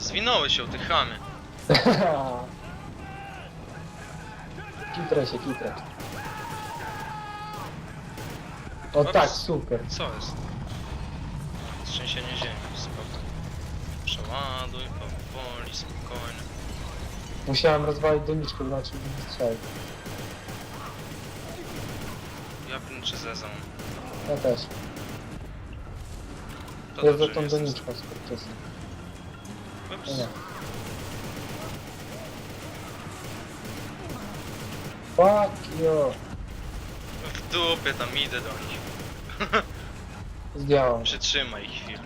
Zwinąłeś się, ty chamy. kitrę się, kitrę. O Ops. tak, super. Co jest? Trzęsienie ziemi, spoko. Przeładuj, powoli, spokojnie. Musiałem rozwalić doniczkę, znaczy nie strzelił. Ja pilniczy zezam. Ja też. To Ja za dobrze tą jest. doniczką skurczysem. Ups. Nie. Fuck you. W dupie tam idę do nich. Zdjąłem. Przytrzymaj chwilę.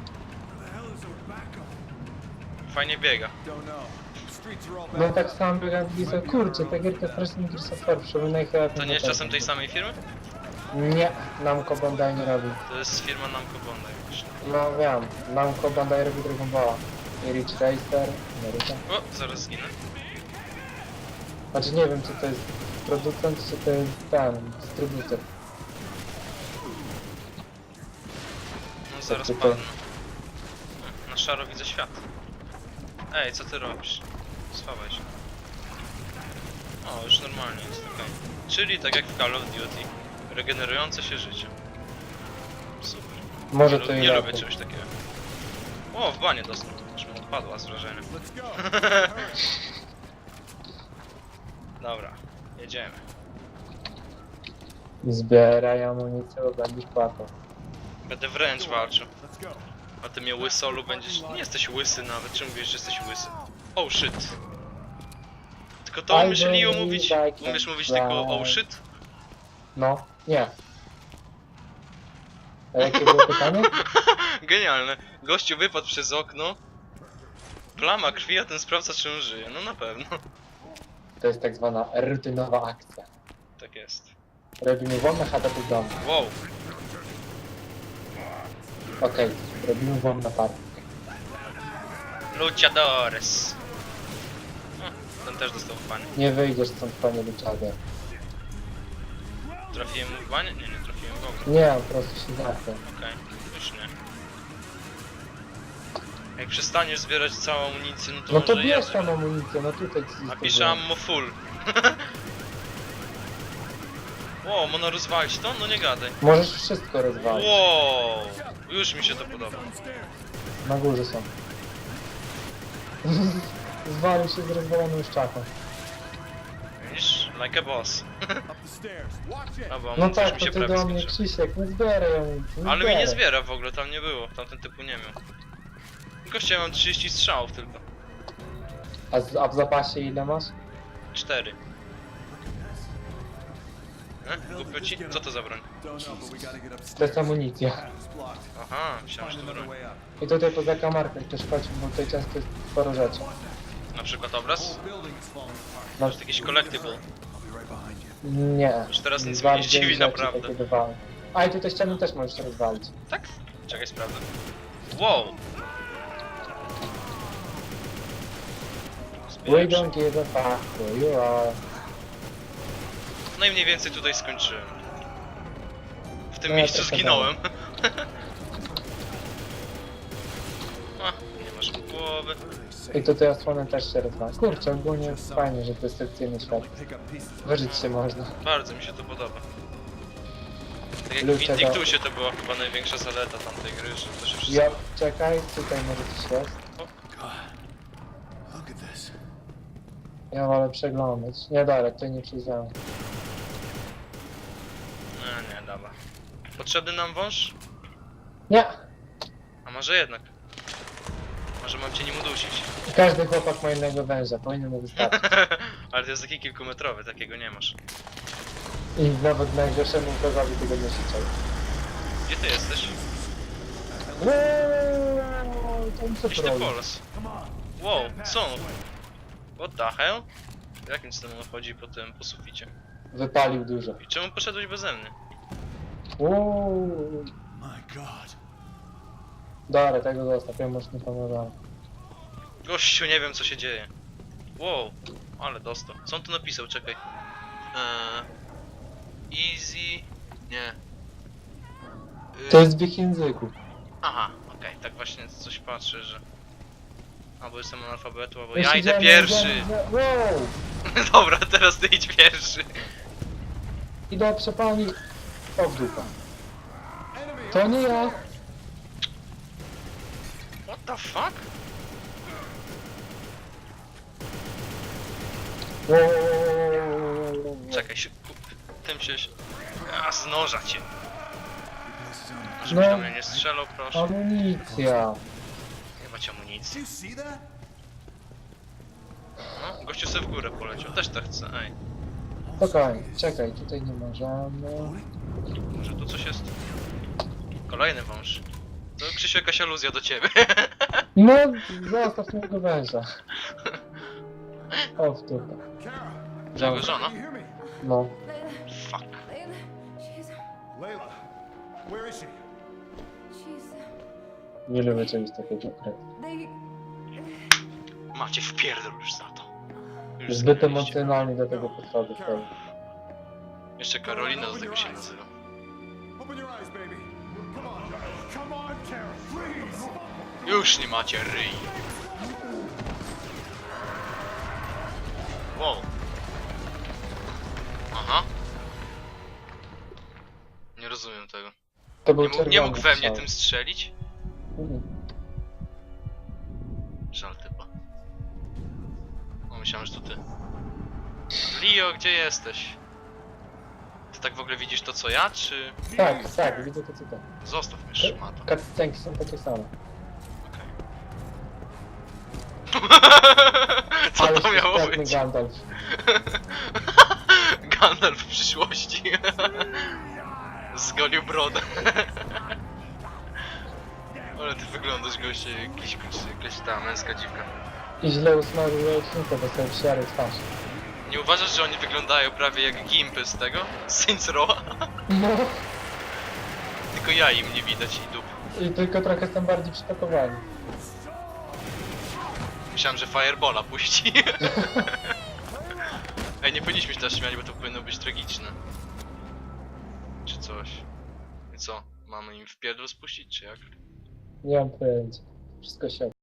Fajnie biega. No tak samo jak Giza. Kurczę, ta gierka strasznie Gears of War przypomina ich chyba... To nie jest czasem tej samej firmy? Nie, Namco Bandai nie robi. To jest firma Namco Bandai. No wiem, Namco Bandai robi Dragon Balla. Ridge Racer, Naruto. O, zaraz zginę. Znaczy nie wiem, czy to jest producent, czy to jest ten, dystrybutor. No zaraz ty to? padnę. Na szaro widzę świat. Ej, co ty robisz? Schowaj się. O, już normalnie jest, okej. Czyli tak jak w Call of Duty. Regenerujące się życie. Super. Może nie, to i nie lubię lepiej. czegoś takiego. O, w banie dostał. Odpadła z wrażenia. Dobra, jedziemy. Zbieraj amunicję, bo będziesz płakał. Będę wręcz walczył. A ty mnie łysolu będziesz... Nie jesteś łysy nawet, czemu mówisz, że jesteś łysy? Oh shit. Tylko to I umiesz Leo believe mówić? I can Umiesz mówić fly. tylko oh shit? No, nie. A jakie było pytanie? Genialne. Gościu wypadł przez okno. Plama krwi, a ten sprawdza czy on żyje. No na pewno. To jest tak zwana rutynowa akcja. Tak jest. Robimy wolne HDP w domu. Wow. Okej, robimy wolne party. Luchadores. O, ten też dostał w banie. Nie wyjdziesz stąd, panie Luczade. Trafiłem mu w banie? Nie, nie trafiłem w ogóle. Nie, po prostu się zamknę. Okej, już nie. Jak przestaniesz zbierać całą amunicję, no to No to może bierz tam amunicję, no tutaj ci A pisze ammo full. wow, można rozwalić to? No nie gadaj. Możesz wszystko rozwalić. Wow, już mi się to podoba. Na górze są. Zwalił się z rozwaloną szczapą. Widzisz? Like a boss. Albo No tak, mi to się ty prawie do mnie. Krzysiek, nie zbieraj amunicji. Ale mnie nie zbieraj. zbiera w ogóle, tam nie było. Tamten typu nie miał. Gościa mam 30 strzałów tylko. A, z, a w zapasie ile masz? 4. E? Głupio ci? Co to za broń? To jest amunicja. Aha, myślałem, że to broń. I tutaj poza kamarką też chodź, bo tutaj często jest sporo rzeczy. Na przykład obraz? No, Może jakiś collectible. nie. Już teraz nic mnie nie Bardziej dziwi, rzeczy naprawdę. takie. A i tutaj ściany też możesz rozwalić. Tak? Czekaj, sprawdzę. Wow! We don't give a fuck who you are. No i mniej więcej tutaj skończyłem. W tym No ja miejscu tak zginąłem. A, nie masz głowy. I tutaj osłony też się rozwala. Kurczę, ogólnie fajnie, że to jest sekcyjny świat. Wyżyć się można. Bardzo mi się to podoba. Tak jak w Vindictusie to była chyba największa zaleta tamtej gry, że to się wszystko... Ja, czekaj, tutaj może coś jest. Ja wolę przeglądać. Nie dalej, tutaj nie przyjrzałem. Nie, nie, dobra. Potrzebny nam wąż? Nie! A może jednak? Może mam cię nim udusić. Każdy chłopak ma innego węża, powinien mu wystarczyć. Ale to jest taki kilkumetrowy, takiego nie masz. I nawet najgorszemu wrogowi tego nie życzę. Gdzie ty jesteś? Wow, tam co Gdzieś ty proli. polas. Wow, co? The hell? Jakim cudem on chodzi po tym, po suficie? Wypalił dużo. I czemu poszedłeś beze mnie? Uuu. My God. Dobra, tego zostaw, ja może nie pomagałem. Gościu, nie wiem co się dzieje. Wow, ale dostał. Co on tu napisał? Czekaj. Eee, easy... Nie. Y, To jest w ich języku. Aha, okej, tak właśnie coś patrzę, że... Albo jestem analfabetu, albo Ja ja idę pierwszy. Wow! Dobra, teraz ty idź pierwszy. Idę przepali. O w dupę. To nie ja. What the fuck? Wow. Czekaj, się, tym się... A, z noża cię. Żebyś No. do mnie nie strzelał, proszę. Amunicja. Did amunicji. No, gościu sobie w górę poleciał, też tak chce, ej. Spokojnie, czekaj, tutaj nie możemy. Może tu coś jest? Kolejny wąż. To Krzysiu jakaś aluzja do ciebie. No, zostaw mojego węża. O w dupę. Jego żona? No. Fuck. Layla, where is she? Nie lubię czegoś takiego. they Macie wpierdol już za to. Już Zbyt emocjonalnie do tego podchodzę. Kara, Jeszcze Karolina do tego się nazywa. open your eyes, baby. Come on. Come on, Kara, please. Już nie macie ryj. Wow. Aha. Nie rozumiem tego. To był Nie mógł, nie mógł we mnie strzał. tym strzelić? Mhm. Żal typa. O, myślałem, że to ty. Leo, gdzie jesteś? Ty tak w ogóle widzisz to co ja, czy... Tak, tak, widzę to co to. Zostaw mnie szmato. Cutscenki są takie same. Okej. Co Ale to miało być? Gandalf. Gandalf w przyszłości. Zgolił brodę. Ale ty wyglądasz goście jakiś jakaś ta męska dziwka. I źle usmażył bo sobie przyjarę twarz. Nie uważasz, że oni wyglądają prawie jak gimpy z tego? Z Saints Row? No. Tylko ja im nie widać i dup. I tylko trochę są bardziej przypakowani. Myślałem, że Firebola puści. Ej, nie powinniśmy się teraz śmiać, bo to powinno być tragiczne. Czy coś. I co? Mamy im w pierdol spuścić, czy jak? Nie mam pojęcia. Wszystko się